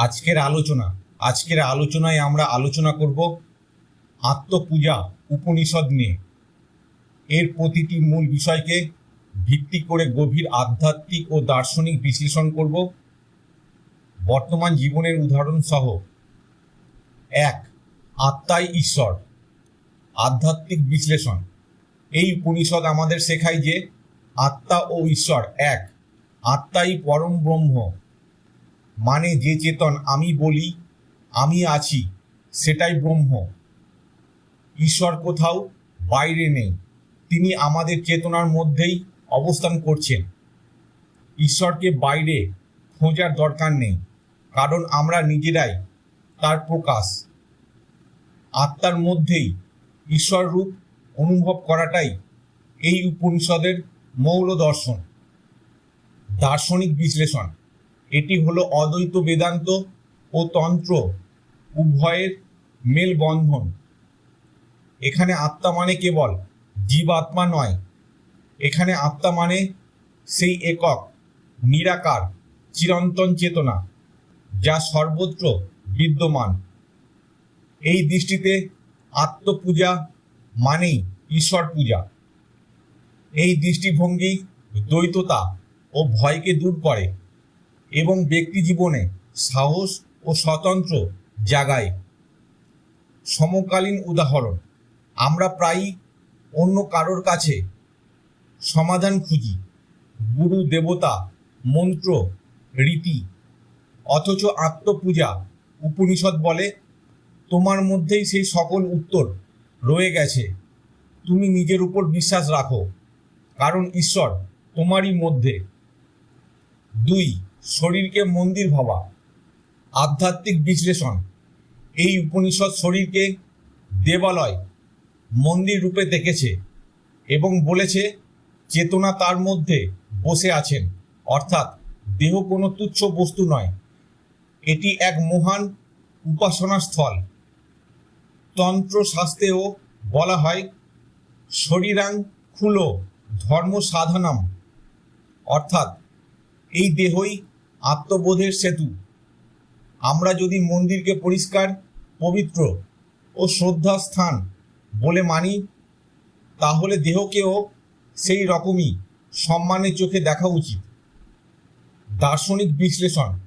আজকের আলোচনা, আজকের আলোচনায় আমরা আলোচনা করব আত্মপূজা উপনিষদ নিয়ে। এর প্রতিটি মূল বিষয়কে ভিত্তি করে গভীর আধ্যাত্মিক ও দার্শনিক বিশ্লেষণ করব। বর্তমান জীবনের উদাহরণ সহ। এক, আত্মাই ঈশ্বর। আধ্যাত্মিক বিশ্লেষণ। এই উপনিষদ আমাদের শেখায় যে আত্মা ও ঈশ্বর এক, আত্মাই পরম ব্রহ্ম। মানে যে চেতন আমি বলি, আমি আছি, সেটাই ব্রহ্ম। ঈশ্বর কোথাও বাইরে নেই। তিনি আমাদের চেতনার মধ্যেই অবস্থান করছেন। ঈশ্বরকে বাইরে খোঁজার দরকার নেই, কারণ আমরা নিজেরাই তার প্রকাশ। আত্মার মধ্যেই ঈশ্বর রূপ অনুভব করাটাই এই উপনিষদের মৌল দর্শন। দার্শনিক বিশ্লেষণ। এটি হলো অদ্বৈত বেদান্ত ও তন্ত্র, উভয়ের মেলবন্ধন। এখানে আত্মা মানে কেবল জীবাত্মা নয়। এখানে আত্মা মানে সেই একক, নিরাকার, চিরন্তন চেতনা, যা সর্বত্র বিদ্যমান। এই দৃষ্টিতে আত্মপূজা মানেই ঈশ্বর পূজা। এই দৃষ্টিভঙ্গি দ্বৈততা ও ভয়কে দূর করে। এবং ব্যক্তি জীবনে সাহস ও স্বতন্ত্র জাগায়। সমকালীন উদাহরণ, আমরা প্রায়ই অন্য কারোর কাছে সমাধান খুঁজি। গুরু, দেবতা, মন্ত্র, রীতি, অথচ আত্মপূজা, উপনিষদ বলে, তোমার মধ্যেই সেই সকল উত্তর রয়ে গেছে। তুমি নিজের উপর বিশ্বাস রাখো, কারণ ঈশ্বর তোমারই মধ্যে। দুই শরীরকে মন্দির ভাবা, আধ্যাত্মিক বিশ্লেষণ। এই উপনিষদ শরীরকে দেবালয়, মন্দির রূপে দেখেছে এবং বলেছে, চেতনা তার মধ্যে বসে আছেন, অর্থাৎ দেহ কোনো তুচ্ছ বস্তু নয়। এটি এক মহান উপাসনা স্থল তন্ত্র শাস্ত্রেও বলা হয়, শরীরাং খুলো ধর্ম সাধনম অর্থাৎ এই দেহই আত্মবোধের সেতু। আমরা যদি মন্দিরকে পরিষ্কার, পবিত্র ও শ্রদ্ধা স্থান বলে মানি, তাহলে দেহকেও সেই রকমই সম্মানের চোখে দেখা উচিত। দার্শনিক বিশ্লেষণ,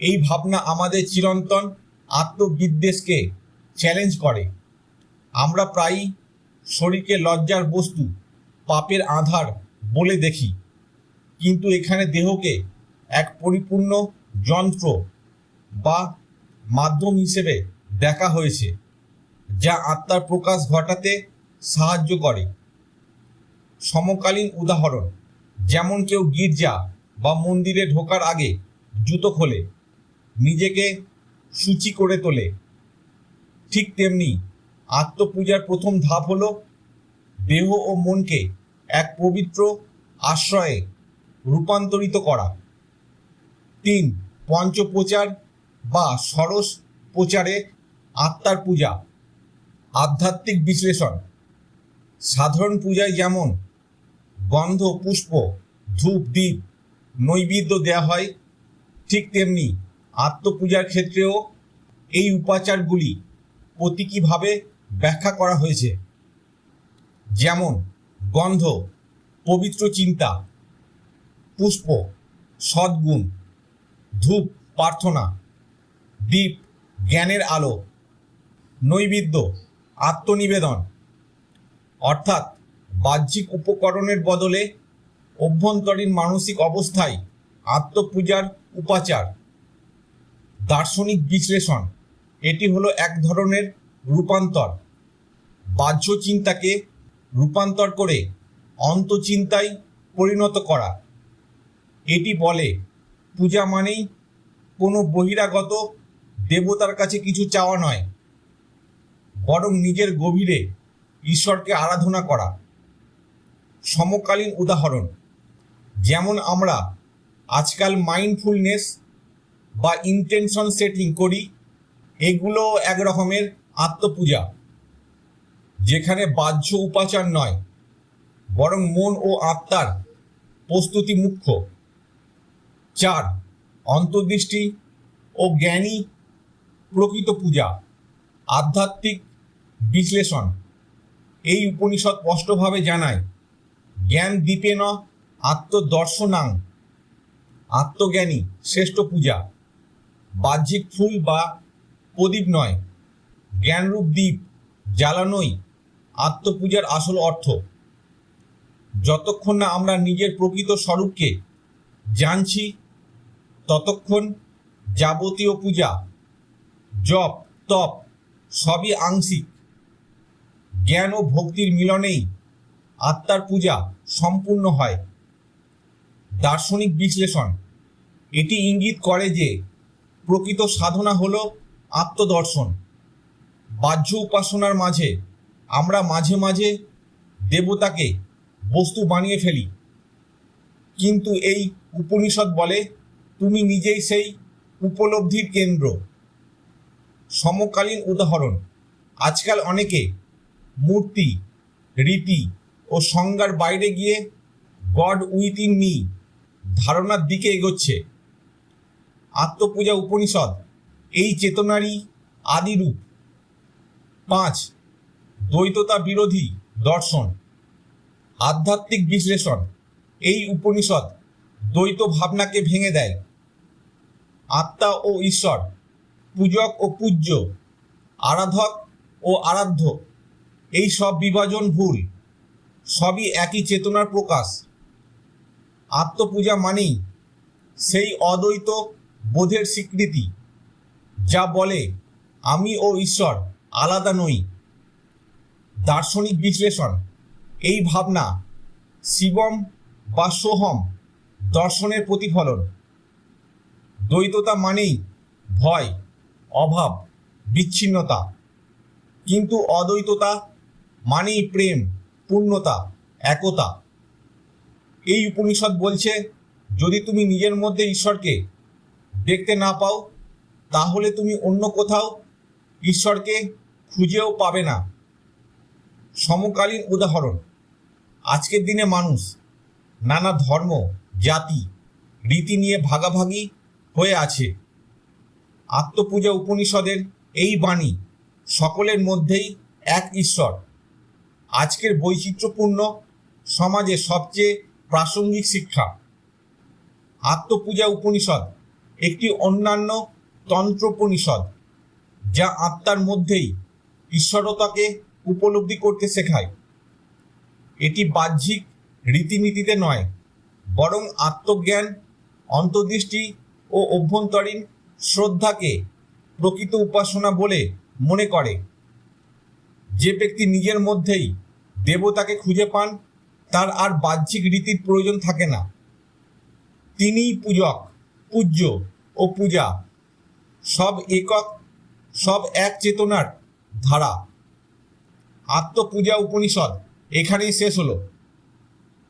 এই ভাবনা আমাদের চিরন্তন আত্মবিদ্বেষকে চ্যালেঞ্জ করে। আমরা প্রায়ই শরীরকে লজ্জার বস্তু, পাপের আধার বলে দেখি। কিন্তু এখানে দেহকে এক পরিপূর্ণ যন্ত্র বা মাধ্যম হিসেবে দেখা হয়েছে, যা আত্মার প্রকাশ ঘটাতে সাহায্য করে। সমকালীন উদাহরণ, যেমন কেউ গির্জা বা মন্দিরে ঢোকার আগে জুতো খোলে, নিজেকে সূচি করে তোলে। ঠিক তেমনি আত্মপূজার প্রথম ধাপ হলো দেহ ও মনকে এক পবিত্র আশ্রয়ে রূপান্তরিত করা। তিন পঞ্চপ্রচার বা সরস প্রচারে আত্মার পূজা, আধ্যাত্মিক বিশ্লেষণ। সাধারণ পূজায় যেমন গন্ধ, পুষ্প, ধূপ দ্বীপ নৈবেদ্য দেওয়া হয়, ঠিক তেমনি আত্মপূজার ক্ষেত্রেও এই উপাচারগুলি প্রতীকীভাবে ব্যাখ্যা করা হয়েছে। যেমন গন্ধ, পবিত্র চিন্তা, পুষ্প, সদ্গুণ ধূপ প্রার্থনা দ্বীপ জ্ঞানের আলো, নৈবেদ্য, আত্মনিবেদন। অর্থাৎ বাহ্যিক উপকরণের বদলে অভ্যন্তরীণ মানসিক অবস্থায় আত্মপূজার উপাচার। দার্শনিক বিশ্লেষণ, এটি হলো এক ধরনের রূপান্তর। বাহ্য চিন্তাকে রূপান্তর করে অন্তচিন্তায় পরিণত করা। এটি বলে পূজা মানেই কোনো বহিরাগত দেবতার কাছে কিছু চাওয়া নয়। বরং নিজের গভীরে ঈশ্বরকে আরাধনা করা। সমকালীন উদাহরণ, যেমন আমরা আজকাল মাইন্ডফুলনেস বা ইন্টেনশন সেটিং করি, এগুলো এক রকমের আত্মপূজা, যেখানে বাহ্য উপাচার নয়, বরং মন ও আত্মার প্রস্তুতি মুখ্য। চার, অন্তর্দৃষ্টি ও জ্ঞানী প্রকৃত পূজা। আধ্যাত্মিক বিশ্লেষণ। এই উপনিষদ স্পষ্টভাবে জানায়, জ্ঞান দীপেন আত্মদর্শনাং। আত্মজ্ঞানী, শ্রেষ্ঠ পূজা। বাহ্যিক ফুল বা প্রদীপ নয়, জ্ঞানরূপ দ্বীপ, জ্বালানোই আত্মপূজার আসল অর্থ। যতক্ষণ না আমরা নিজের প্রকৃত স্বরূপকে জানছি ততক্ষণ যাবতীয় পূজা, জপ, তপ সবই আংশিক। জ্ঞান ও ভক্তির মিলনেই আত্মার পূজা সম্পূর্ণ হয়। দার্শনিক বিশ্লেষণ, এটি ইঙ্গিত করে যে প্রকৃত সাধনা হল আত্মদর্শন। বাহ্য উপাসনার মাঝে আমরা মাঝে মাঝে দেবতাকে বস্তু বানিয়ে ফেলি। কিন্তু এই উপনিষদ বলে তুমি নিজেই সেই উপলব্ধির কেন্দ্র। সমকালীন উদাহরণ, আজকাল অনেকে মূর্তি, রীতি ও সংজ্ঞার বাইরে গিয়ে গড উইথ ইন মি ধারণার দিকে এগোচ্ছে। আত্মপূজা উপনিষদ, এই চেতনারই আদিরূপ। পাঁচ, দ্বৈততা বিরোধী দর্শন, আধ্যাত্মিক বিশ্লেষণ, এই উপনিষদ দ্বৈত ভাবনাকে ভেঙে দেয়। আত্মা ও ঈশ্বর, পূজক ও পূজ্য, আরাধক ও আরাধ্য, এই সব বিভাজন ভুল, সবই একই চেতনার প্রকাশ। আত্মপূজা মানেই সেই অদ্বৈত বোধের স্বীকৃতি, যা বলে, আমি ও ঈশ্বর আলাদা নই। দার্শনিক বিশ্লেষণ, এই ভাবনা শিবম বা সোহম দর্শনের প্রতিফলন। দ্বৈততা মানেই ভয়, অভাব, বিচ্ছিন্নতা। কিন্তু অদ্বৈততা মানেই প্রেম, পূর্ণতা, একতা। এই উপনিষদ বলছে, যদি তুমি নিজের মধ্যে ঈশ্বরকে দেখতে না পাও, তাহলে তুমি অন্য কোথাও ঈশ্বরকে খুঁজেও পাবে না। সমকালীন উদাহরণ, আজকের দিনে মানুষ নানা ধর্ম জাতি, রীতি নিয়ে ভাগাভাগি হয়ে আছে। আত্মপূজা উপনিষদের এই বাণী সকলের মধ্যেই এক ঈশ্বর। আজকের বৈচিত্র্যপূর্ণ সমাজে সবচেয়ে প্রাসঙ্গিক শিক্ষা। আত্মপূজা উপনিষদ একটি অন্যান্য তন্ত্রোপনিষদ যা আত্মার মধ্যেই ঈশ্বরতাকে উপলব্ধি করতে শেখায়। এটি বাহ্যিক রীতিনীতিতে নয় বরং আত্মজ্ঞান, অন্তর্দৃষ্টি ও অভ্যন্তরীণ শ্রদ্ধাকে প্রকৃত উপাসনা বলে মনে করে। যে ব্যক্তি নিজের মধ্যেই দেবতাকে খুঁজে পান, তার আর বাহ্যিক রীতির প্রয়োজন থাকে না। তিনিই পূজক, পূজ্য ও পূজা। সব একক, সব এক চেতনার ধারা। আত্মপূজা উপনিষদ এখানেই শেষ হলো।